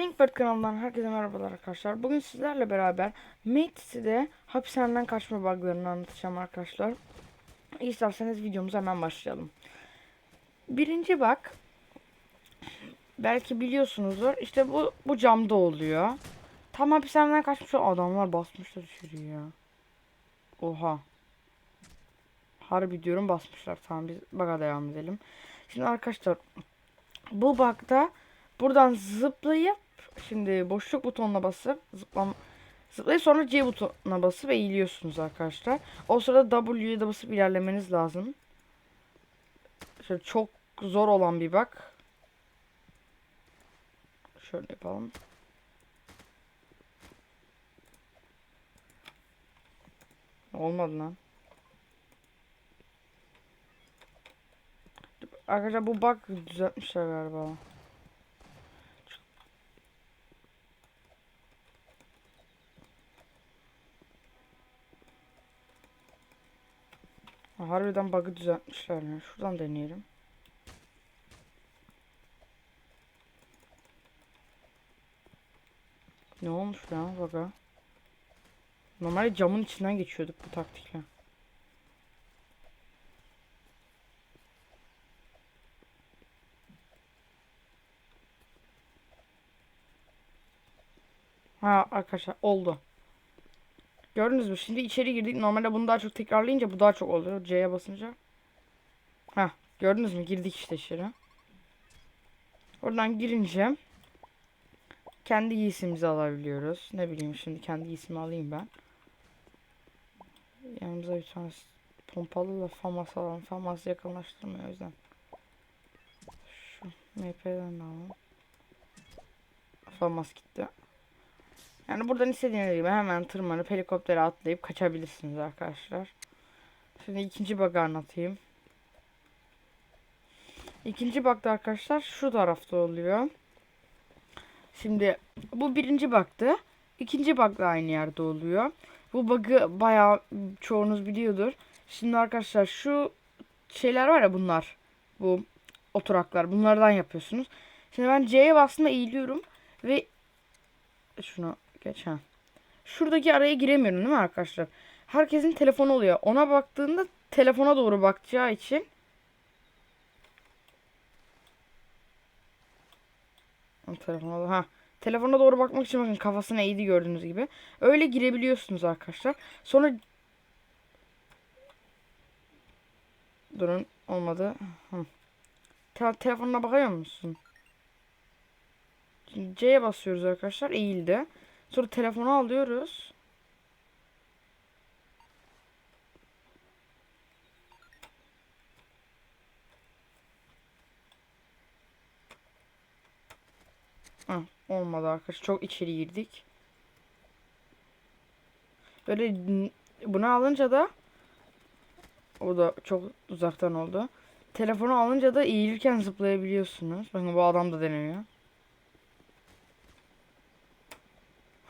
Pinkbird kanalından herkese merhabalar arkadaşlar. Bugün sizlerle beraber Mates'de hapishaneden kaçma buglarını anlatacağım arkadaşlar. İsterseniz videomuza hemen başlayalım. Birinci bug belki biliyorsunuzdur. İşte bu bu camda oluyor. Tam hapishaneden kaçmış adamlar basmışlar içeri ya. Oha. Harbi diyorum basmışlar. Tamam biz bug'a devam edelim. Şimdi arkadaşlar bu bug'da buradan zıplayıp şimdi boşluk butonuna basıp zıplam zıplayıp sonra C butonuna basıp eğiliyorsunuz arkadaşlar. O sırada W'ye de basıp ilerlemeniz lazım. Şöyle çok zor olan bir bug. Şöyle yapalım. Olmadı lan. Arkadaşlar bu bug düzeltmişler galiba. Ha, Harbiden bug'ı düzeltmişler ya. Şuradan deneyelim. Ne olmuş ya bug'a? Normalde camın içinden geçiyorduk bu taktikle. Ha arkadaşlar oldu. Gördünüz mü? Şimdi içeri girdik. Normalde bunu daha çok tekrarlayınca bu daha çok oluyor. C'ye basınca. Ha gördünüz mü? Girdik işte içeri. Oradan girince kendi giysimizi alabiliyoruz. Ne bileyim şimdi kendi giysimi alayım ben. Yanımıza bir tane pompalı da famas alalım. Famas yakınlaştırmıyor o yüzden. Şu MP'den de alalım. Famas gitti. Yani buradan istediğiniz gibi hemen tırmanıp helikoptere atlayıp kaçabilirsiniz arkadaşlar. Şimdi ikinci bug'ı anlatayım. İkinci bug'da arkadaşlar şu tarafta oluyor. Şimdi bu birinci bug'tı. İkinci bug da aynı yerde oluyor. Bu bug'ı bayağı çoğunuz biliyordur. Şimdi arkadaşlar şu şeyler var ya bunlar. Bu oturaklar. Bunlardan yapıyorsunuz. Şimdi ben C'ye bastığımda eğiliyorum. Ve şunu geç ha. Şuradaki araya giremiyorum değil mi arkadaşlar? Herkesin telefonu oluyor. Ona baktığında telefona doğru bakacağı için telefona ha telefona doğru bakmak için bakın kafasına eğdi gördüğünüz gibi. Öyle girebiliyorsunuz arkadaşlar. Sonra Durun olmadı. Hı. Te telefonuna bakıyor musun? C'ye basıyoruz arkadaşlar. Eğildi. Sonra telefonu alıyoruz. Heh, olmadı arkadaşlar. Çok içeri girdik. Böyle bunu alınca da o da çok uzaktan oldu. Telefonu alınca da eğilirken zıplayabiliyorsunuz. Bakın bu adam da denemiyor.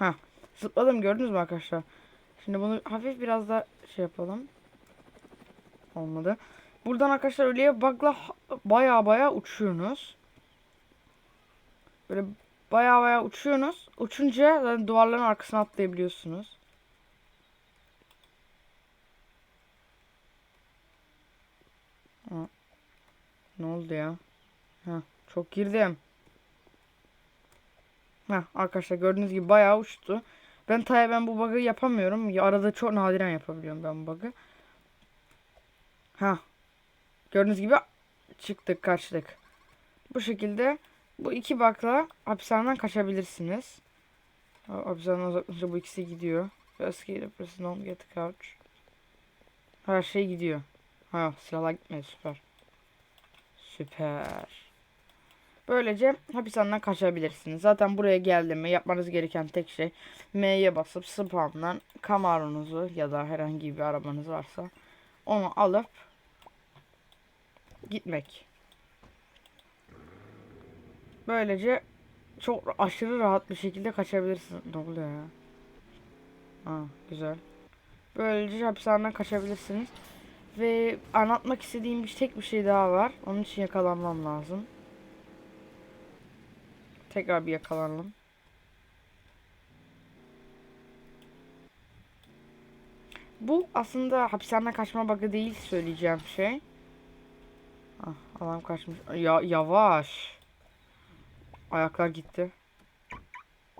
Ha, zıpladım gördünüz mü arkadaşlar? Şimdi bunu hafif biraz da şey yapalım. Olmadı. Buradan arkadaşlar öyle bakla baya baya uçuyorsunuz. Böyle baya baya uçuyorsunuz. Uçunca yani duvarların arkasına atlayabiliyorsunuz. Ne oldu ya? Ha, çok girdim. Heh, arkadaşlar gördüğünüz gibi bayağı uçtu. Ben tabi ben bu bug'ı yapamıyorum. Ya arada çok nadiren yapabiliyorum ben bu bug'ı. Ha. Gördüğünüz gibi çıktık kaçtık. Bu şekilde bu iki bug'la hapishaneden kaçabilirsiniz. Hapishaneden uzaklaşınca bu ikisi gidiyor. Escape press non get couch. Her şey gidiyor. Ha silahlar gitmedi süper. Süper. Böylece hapishaneden kaçabilirsiniz. Zaten buraya geldiğinde yapmanız gereken tek şey M'ye basıp spamdan Camaro'nuzu ya da herhangi bir arabanız varsa onu alıp gitmek. Böylece çok aşırı rahat bir şekilde kaçabilirsiniz. Ne oluyor ya? Aa, güzel. Böylece hapishaneden kaçabilirsiniz. Ve anlatmak istediğim bir tek bir şey daha var. Onun için yakalanmam lazım. Tekrar bir yakalanalım. Bu aslında hapishaneden kaçma bug'ı değil söyleyeceğim şey. Ah, adam kaçmış. Ya yavaş. Ayaklar gitti.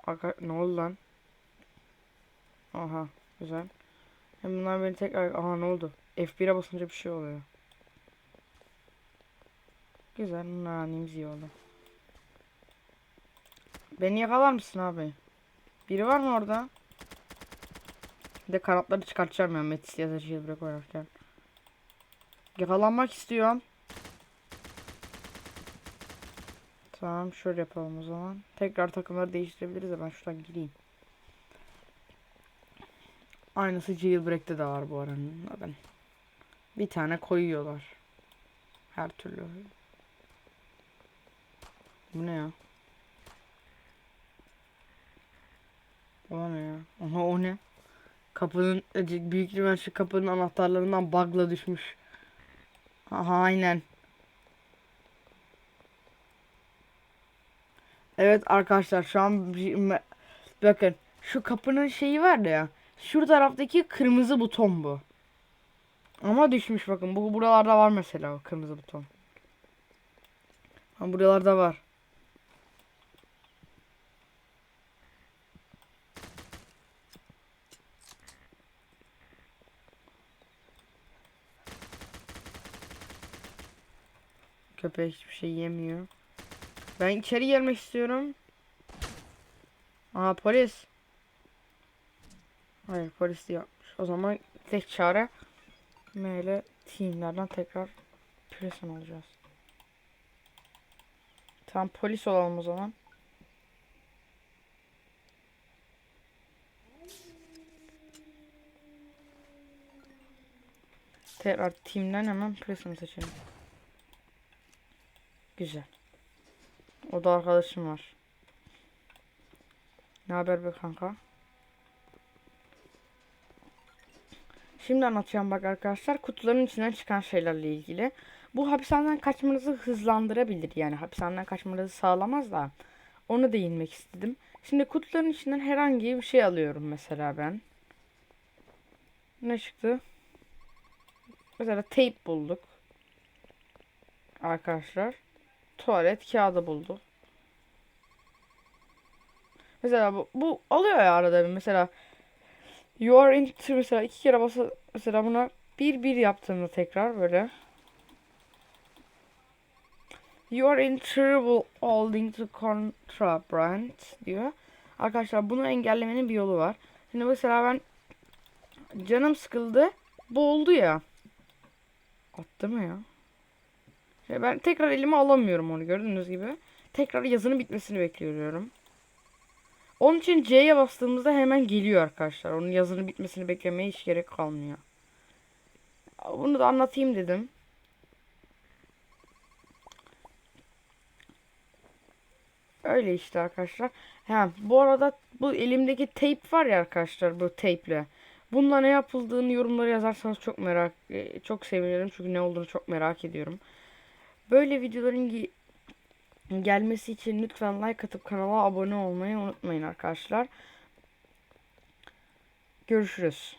Aka ne oldu lan? Aha güzel. Hem bunlar beni tekrar... Aha ne oldu? F1'e basınca bir şey oluyor. Güzel. Nanimiz iyi oldu. Beni yakalar mısın abi? Biri var mı orada? Bir de kanatları çıkartacağım ya Metis ya da Jailbreak oynarken. Yakalanmak istiyorum. Tamam şöyle yapalım o zaman. Tekrar takımları değiştirebiliriz de ben şuradan gireyim. Aynısı Jailbreak'te de var bu aranın. Zaten. Bir tane koyuyorlar. Her türlü. Bu ne ya? Ne ya? Aha o ne? Kapının büyük ihtimal şu kapının anahtarlarından bug'la düşmüş. Aha aynen. Evet arkadaşlar şu an bakın şu kapının şeyi var ya. Şu taraftaki kırmızı buton bu. Ama düşmüş bakın. Bu buralarda var mesela o kırmızı buton. Ha buralarda var. Köpek hiçbir şey yemiyor. Ben içeri gelmek istiyorum. Aa polis. Hayır polis yapmış. O zaman tek çare Meyle teamlerden tekrar prison olacağız. Tamam polis olalım o zaman. Tekrar team'den hemen prison seçelim. Güzel. O da arkadaşım var. Ne haber be kanka? Şimdi anlatacağım bak arkadaşlar kutuların içinden çıkan şeylerle ilgili. Bu hapishaneden kaçmanızı hızlandırabilir yani hapishaneden kaçmanızı sağlamaz da onu değinmek istedim. Şimdi kutuların içinden herhangi bir şey alıyorum mesela ben. Ne çıktı? Mesela tape bulduk. Arkadaşlar. Tuvalet kağıdı bulduk. Mesela bu, bu alıyor ya arada bir mesela You are in mesela iki kere basa mesela buna bir bir yaptığımda tekrar böyle You are in trouble holding to contraband diyor. Arkadaşlar bunu engellemenin bir yolu var. Şimdi mesela ben canım sıkıldı. Boğuldu ya. Attı mı ya? Ben tekrar elime alamıyorum onu gördüğünüz gibi. Tekrar yazının bitmesini bekliyorum. Onun için C'ye bastığımızda hemen geliyor arkadaşlar. Onun yazının bitmesini beklemeye hiç gerek kalmıyor. Bunu da anlatayım dedim. Öyle işte arkadaşlar. Ha, bu arada bu elimdeki tape var ya arkadaşlar bu tape'le. Bununla ne yapıldığını yorumlara yazarsanız çok merak e, çok sevinirim çünkü ne olduğunu çok merak ediyorum. Böyle videoların gelmesi için lütfen like atıp kanala abone olmayı unutmayın arkadaşlar. Görüşürüz.